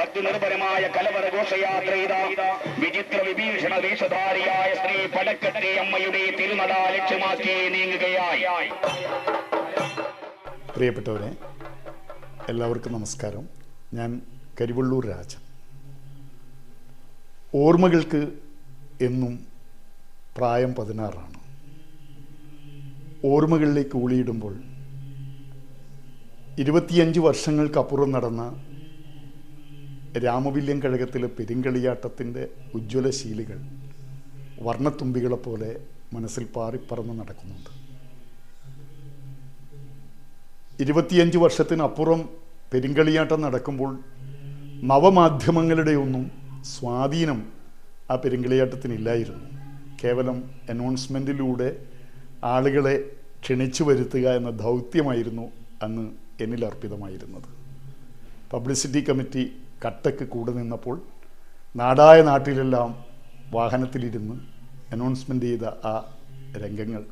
ഭക്തി നിർഭരമായ വിചിത്ര വിഭീഷണ വേഷധാരിയായ ശ്രീ പടക്കട്ടെ അമ്മയുടെ തിരുനട ലക്ഷ്യമാക്കി നീങ്ങുകയായി. പ്രിയപ്പെട്ടവരെ എല്ലാവർക്കും നമസ്കാരം. ഞാൻ കരിവള്ളൂർ രാജൻ. ഓർമ്മകൾക്ക് എന്നും പ്രായം പതിനാറാണ്. ഓർമ്മകളിലേക്ക് ഊളിയിടുമ്പോൾ ഇരുപത്തിയഞ്ച് വർഷങ്ങൾക്കപ്പുറം നടന്ന രാമവില്യം കഴകത്തിലെ പെരുങ്കളിയാട്ടത്തിന്റെ ഉജ്ജ്വല ശീലികൾ വർണത്തുമ്പികളെപ്പോലെ മനസ്സിൽ പാറിപ്പറന്ന് നടക്കുന്നുണ്ട്. ഇരുപത്തിയഞ്ച് വർഷത്തിനപ്പുറം പെരുങ്കളിയാട്ടം നടക്കുമ്പോൾ നവമാധ്യമങ്ങളുടെ ഒന്നും സ്വാധീനം ആ പെരുങ്കളിയാട്ടത്തിനില്ലായിരുന്നു. കേവലം അനൗൺസ്മെന്റിലൂടെ ആളുകളെ ക്ഷണിച്ചു വരുത്തുക എന്ന ദൗത്യമായിരുന്നു അന്ന് എന്നിൽ അർപ്പിതമായിരുന്നത് പബ്ലിസിറ്റി കമ്മിറ്റി കട്ടക്ക് കൂടെ നിന്നപ്പോൾ നാടായ നാട്ടിലെല്ലാം വാഹനത്തിലിരുന്ന് അനൗൺസ്മെന്റ് ചെയ്ത ആ രംഗങ്ങൾ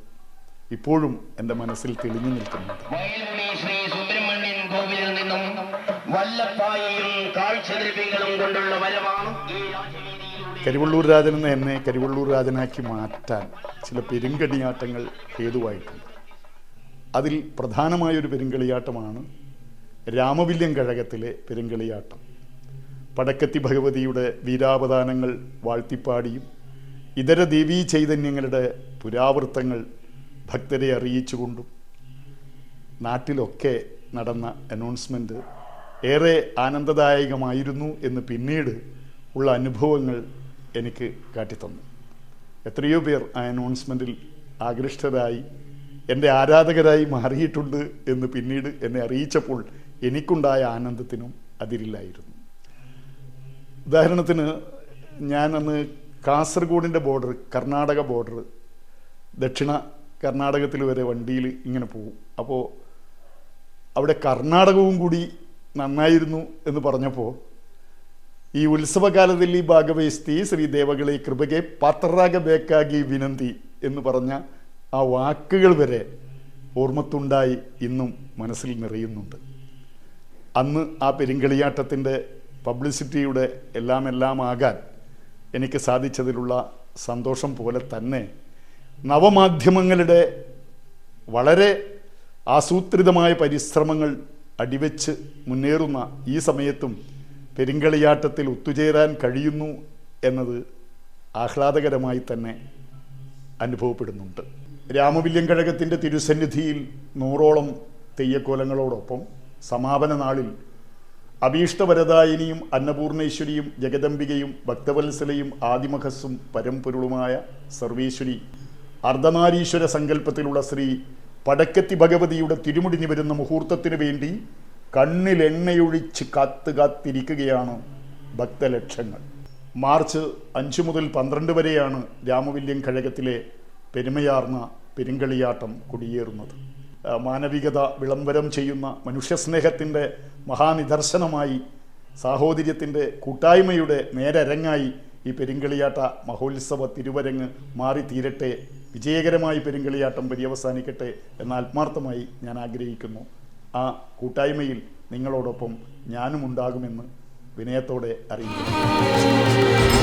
ഇപ്പോഴും എന്റെ മനസ്സിൽ തെളിഞ്ഞു നിൽക്കുന്നുണ്ട്. ശ്രീ സുബ്രഹ്മണ്യൻ കോവിലിൽ നിന്നും കൊണ്ടുള്ള വരവാണ് ഈ കരിവള്ളൂർ രാജൻ എന്ന എന്നെ കരിവള്ളൂർ രാജനാക്കി മാറ്റാൻ ചില പെരുങ്കടിയാട്ടങ്ങൾ ഹേതുവായിട്ടുണ്ട്. അതിൽ പ്രധാനമായൊരു പെരുങ്കളിയാട്ടമാണ് രാമവില്യം കഴകത്തിലെ പെരുങ്കളിയാട്ടം. പടക്കത്തി ഭഗവതിയുടെ വീരാവതാനങ്ങൾ വാഴ്ത്തിപ്പാടിയും ഇതര ദേവീ ചൈതന്യങ്ങളുടെ പുരാവൃത്തങ്ങൾ ഭക്തരെ അറിയിച്ചുകൊണ്ടും നാട്ടിലൊക്കെ നടന്ന അനൗൺസ്മെന്റ് ഏറെ ആനന്ദദായകമായിരുന്നു എന്ന് പിന്നീട് ഉള്ള അനുഭവങ്ങൾ എനിക്ക് കാട്ടിത്തന്നു. എത്രയോ പേർ ആ അനൗൺസ്മെന്റിൽ ആകൃഷ്ടരായി എന്റെ ആരാധകരായി മാറിയിട്ടുണ്ട് എന്ന് പിന്നീട് എന്നെ അറിയിച്ചപ്പോൾ എനിക്കുണ്ടായ ആനന്ദത്തിനും അതിരില്ലായിരുന്നു. ഉദാഹരണത്തിന് ഞാനന്ന് കാസർഗോഡിന്റെ ബോർഡർ കർണാടക ബോർഡർ ദക്ഷിണ കർണാടകത്തിൽ വരെ വണ്ടിയിൽ ഇങ്ങനെ പോകും. അപ്പോൾ അവിടെ കർണാടകവും കൂടി നന്നായിരുന്നു എന്ന് പറഞ്ഞപ്പോൾ ഈ ഉത്സവകാലത്തിൽ ഈ ഭാഗവേസ്തി ശ്രീ ദേവകളെ കൃപകെ പാത്രരാഗ ബേക്കാകി വിനന്തി എന്ന് പറഞ്ഞ ആ വാക്കുകൾ വരെ ഓർമ്മത്തുണ്ടായി ഇന്നും മനസ്സിൽ നിറയുന്നുണ്ട്. അന്ന് ആ പെരുങ്കളിയാട്ടത്തിന്റെ പബ്ലിസിറ്റിയുടെ എല്ലാം എല്ലാം ആകാൻ എനിക്ക് സാധിച്ചതിലുള്ള സന്തോഷം പോലെ തന്നെ നവമാധ്യമങ്ങളുടെ വളരെ ആസൂത്രിതമായ പരിശ്രമങ്ങൾ അടിവെച്ച് മുന്നേറുന്ന ഈ സമയത്തും പെരിങ്കളിയാട്ടത്തിൽ ഒത്തുചേരാൻ കഴിയുന്നു എന്നത് ആഹ്ലാദകരമായി തന്നെ അനുഭവപ്പെടുന്നുണ്ട്. രാമവില്യം കഴകത്തിന്റെ തിരുസന്നിധിയിൽ നൂറോളം തെയ്യക്കോലങ്ങളോടൊപ്പം സമാപന നാളിൽ അഭീഷ്ടവരദായിനിയും അന്നപൂർണേശ്വരിയും ജഗദംബികയും ഭക്തവത്സലയും ആദിമഹസ്സും പരമ്പൊരുളുമായ സർവേശ്വരി അർദ്ധനാരീശ്വര സങ്കല്പത്തിലുള്ള ശ്രീ പടക്കത്തി ഭഗവതിയുടെ തിരുമുടിഞ്ഞു വരുന്ന മുഹൂർത്തത്തിന് വേണ്ടി കണ്ണിലെണ്ണയൊഴിച്ച് കാത്ത് കാത്തിരിക്കുകയാണ് ഭക്തലക്ഷങ്ങൾ. മാർച്ച് അഞ്ച് മുതൽ പന്ത്രണ്ട് വരെയാണ് രാമവില്യം കഴകത്തിലെ പെരുമയാർന്ന പെരുങ്കളിയാട്ടം കൊടിയേറുന്നത്. മാനവികത വിളംബരം ചെയ്യുന്ന മനുഷ്യസ്നേഹത്തിന്റെ മഹാനിദർശനമായി സാഹോദര്യത്തിന്റെ കൂട്ടായ്മയുടെ നേരരങ്ങായി ഈ പെരുങ്കളിയാട്ട മഹോത്സവ തിരുവരങ്ങ് മാറി തീരട്ടെ വിജയകരമായി പെരുങ്കളിയാട്ടം പര്യവസാനിക്കട്ടെ എന്ന് ആത്മാർത്ഥമായി ഞാൻ ആഗ്രഹിക്കുന്നു. ആ കൂട്ടായ്മയിൽ നിങ്ങളോടൊപ്പം ഞാനും ഉണ്ടാകുമെന്ന് വിനയത്തോടെ അറിയിക്കുന്നു.